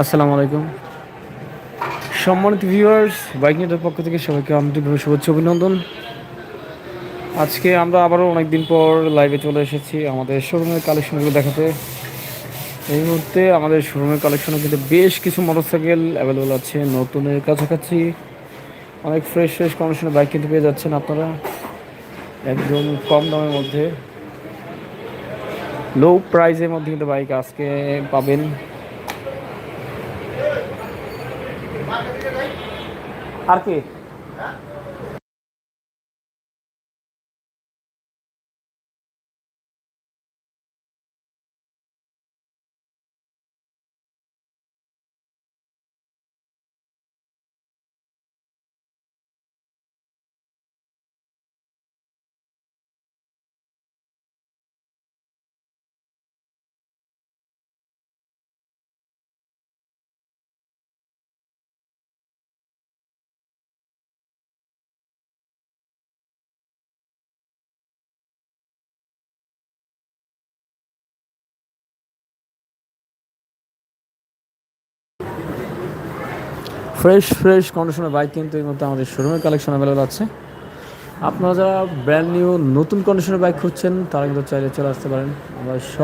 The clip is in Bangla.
আসসালামু আলাইকুম। সম্মানিত ভিউয়ার্স বাইক নিউজের পক্ষ থেকে সবাইকে আন্তরিকভাবে শুভেচ্ছা অভিনন্দন। আজকে আমরা আবারও অনেকদিন পর লাইভে চলে এসেছি আমাদের শোরুমের কালেকশনগুলো দেখাতে। এই মুহূর্তে আমাদের শোরুমের কালেকশনে কিন্তু বেশ কিছু মোটরসাইকেল অ্যাভেলেবল আছে, নতুনের কাছাকাছি। অনেক ফ্রেশ ফ্রেশ কন্ডিশনের বাইক কিনতে পেয়ে যাচ্ছেন আপনারা। একদম কম দামের মধ্যে। লো প্রাইসের মধ্যে কিন্তু বাইক আজকে পাবেন। আর কি? ফ্রেশ ফ্রেশ কন্ডিশনের বাইক কিন্তু এই মধ্যে আমাদের শোরুমের কালেকশন অ্যাভেলেবেল আছে। আপনারা যারা ব্র্যান্ড নিউ নতুন কন্ডিশনের বাইক খুঁজছেন, তারা কিন্তু চাইলে চলে আসতে পারেন। আমরা সব